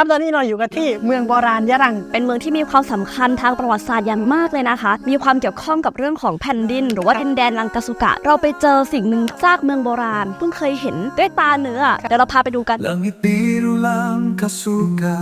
ครับตอนนี้เราอยู่กันที่เมืองโบราณยะรัง เป็นเมืองที่มีความสำคัญทางประวัติศาสตร์อย่างมากเลยนะคะ มีความเกี่ยวข้องกับเรื่องของแผ่นดิน หรือว่าดินแดนลังกาสุกะ เราไปเจอสิ่งหนึ่งซากเมืองโบราณ เพิ่งเคยเห็นด้วยตาเนื้อเดี๋ยวเราพาไปดูกัน Langit biru langkah suka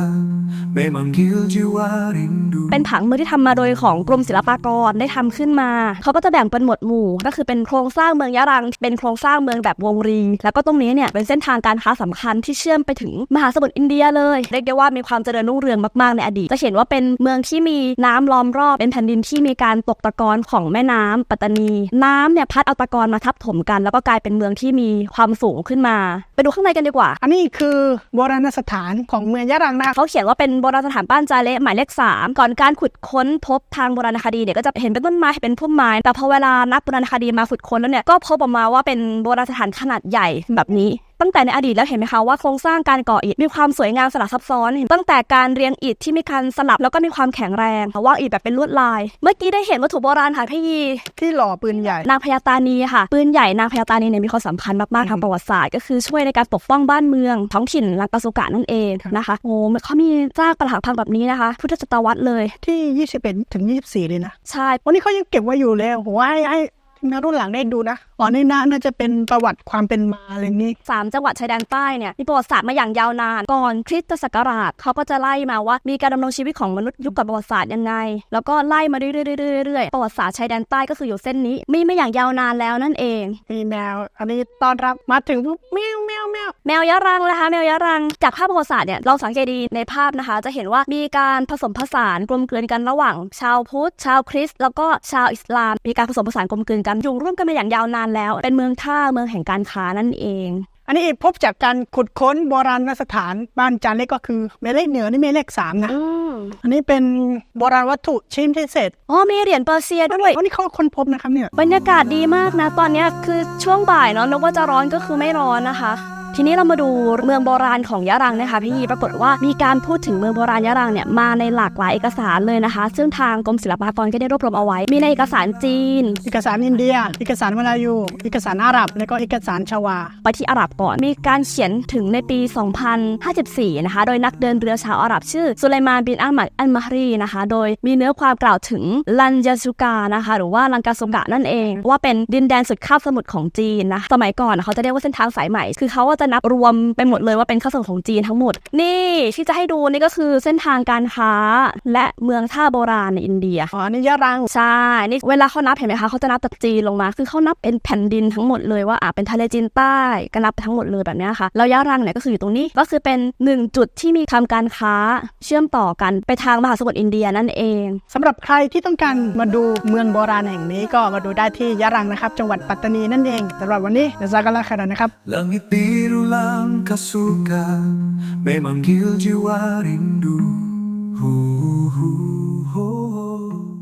Memanggil jiwa rindu เป็นผังเมืองที่ทำมาโดยของกรมศิลปากรได้ทำขึ้นมา เขาก็จะแบ่งเป็นหมวดหมู่ ก็คือเป็นโครงสร้างเมืองยะรัง เป็นโครงสร้างเมืองแบบวงรี แล้วก็ตรงนี้เนี่ยเป็นเส้นทางการค้าสำคัญที่เชื่อมไปถึงมหาสมุทรอินเดียเลยเรียกได้ว่ามีความเจริญรุ่งเรืองมากๆในอดีต จะเห็นว่าเป็นเมืองที่มีน้ำล้อมรอบ เป็นแผ่นดินที่มีการตกตะกอนของแม่น้ำปัตตานี น้ำเนี่ยพัดเอาตะกอนมาทับถมกัน แล้วก็กลายเป็นเมืองที่มีความสูงขึ้นมา ไปดูข้างในกันดีกว่า อันนี้คือโบราณสถานของเมืองยะรังนะครับเขาเขียนว่าเป็นโบราณสถานบ้านจาเละหมายเลขสามก่อนการขุดค้นพบทางโบราณคดีเนี่ยก็จะเห็นเป็นต้นไม้เป็นพุ่มไม้ แต่พอเวลานักโบราณคดีมาขุดค้นแล้วเนี่ยก็พบออกมาว่าเป็นโบราณสถานขนาดใหญ่แบบนี้ ตั้งแต่ในอดีตแล้วเห็นไหมคะว่าโครงสร้างการก่ออิฐมีความสวยงามสลับซับซ้อนเห็นตั้งแต่การเรียงอิฐที่มีการสลับแล้วก็มีความแข็งแรงวางอิฐแบบเป็นลวดลาย เมื่อกี้ได้เห็นวัตถุโบราณค่ะพี่ยีที่หล่อปืนใหญ่ นางพญาตานีค่ะ ปืนใหญ่นางพญาตานีเนี่ยมีความสำคัญมากๆทางประวัติศาสตร์ ก็คือช่วยในการปกป้องบ้านเมือง ท้องถิ่นลังกาสุกะนั่นเองนะคะโอ้เขามีซากปรักหักพังแบบนี้นะคะ พุทธศตวรรษเลยที่ 21 ถึง 24 เลยนะ ใช่วันนี้เขายังเก็บไว้อยู่เลยผมว่าให้ให้ทีมงานรุ่นหลังได้ดูนะอ๋อนี่น่าน่าจะเป็นประวัติความเป็นมาอะไรนี้สามจังหวัดชายแดนใต้เนี่ยมีประวัติศาสตร์มาอย่างยาวนานก่อนคริสตศักราชเขาก็จะไล่มาว่ามีการดำรงชีวิตของมนุษย์ยุคก่อนประวัติศาสตร์ยังไง แล้วก็ไล่มาเรื่อยๆเรื่อยๆประวัติศาสตร์ชายแดนใต้ก็คืออยู่เส้นนี้ มีมาอย่างยาวนานแล้วนั่นเองมีแมว อันนี้ต้อนรับมาถึงปุ๊บแมวแมวแมวแมวยะรังนะคะแมวยะรังจากภาพประวัติศาสตร์เนี่ยเราสังเกตดีในภาพนะคะ จะเห็นว่ามีการผสมผสานกลมกลืนกันระหว่าง ชาวพุทธชาวคริสต์แล้วก็ชาวอิสลาม มีการผสมผสานกลมกลืนกันอยู่ร่วมกันมาอย่างยาวนานแล้ว เป็นเมืองท่าเมืองแห่งการค้านั่นเอง อันนี้พบจากการขุดค้นโบราณสถานบ้านจานเล็กก็คือเมเลขเหนือนี่เมเลขสามนะอืมอันนี้เป็นโบราณวัตถุชิ้นพิเศษอ๋อมีเหรียญเปอร์เซียด้วยวันนี้เขาค้นพบนะครับเนี่ยบรรยากาศดีมากนะ ตอนเนี้ยคือช่วงบ่ายเนาะนึกว่าจะร้อนก็คือไม่ร้อนนะคะ ทีนี้เรามาดูเมืองโบราณของยะรังนะคะพี่ยีปรากฏว่ามีการพูดถึงเมืองโบราณยะรังเนี่ยมาในหลากหลายเอกสารเลยนะคะ ซึ่งทางกรมศิลปากรก็ได้รวบรวมเอาไว้ มีในเอกสารจีน เอกสารอินเดีย เอกสารมาลายู เอกสารอาหรับ แล้วก็เอกสารชวา ไปที่อาหรับก่อน มีการเขียนถึงในปี 2054 นะคะ โดยนักเดินเรือชาวอาหรับชื่อสุไลมานบินอามัดอัลมาฮรีนะคะ โดยมีเนื้อความกล่าวถึงลันยาสุกานะคะ หรือว่าลังกาสุกะนั่นเอง ว่าเป็นดินแดนสุดคาบสมุทรของจีนนะ สมัยก่อนเขาจะเรียกว่าเส้นทางสายใหม่ คือเขาก็จะนับรวมไปหมดเลยว่าเป็นข้าบสมุทรของจีนทั้งหมด นี่ที่จะให้ดูนี่ก็คือเส้นทางการค้าและเมืองท่าโบราณในอินเดียอ๋ออันนี้ยะรังใช่นี่เวลาเขานับเห็นไหมคะเขาจะนับจากจีนลงมา คือเขานับเป็นแผ่นดินทั้งหมดเลยว่าอะเป็นทะเลจีนใต้ก็นับทั้งหมดเลยแบบเนี้ยค่ะแล้วยะรังเนี่ยก็คืออยู่ตรงนี้ก็คือเป็นหนึ่งจุดที่มีทำการค้าเชื่อมต่อกันไปทางมหาสมุทรอินเดียนั่นเองสำหรับใครที่ต้องการมาดูเมืองโบราณแห่งนี้ก็มาดูได้ที่ยะรังนะครับ จังหวัดปัตตานีนั่นเองสำหรับวันนี้เดซากาลาคารานะครับ Langit biru langkah suka Memanggil jiwa rindu Hu, hu, hu, hu.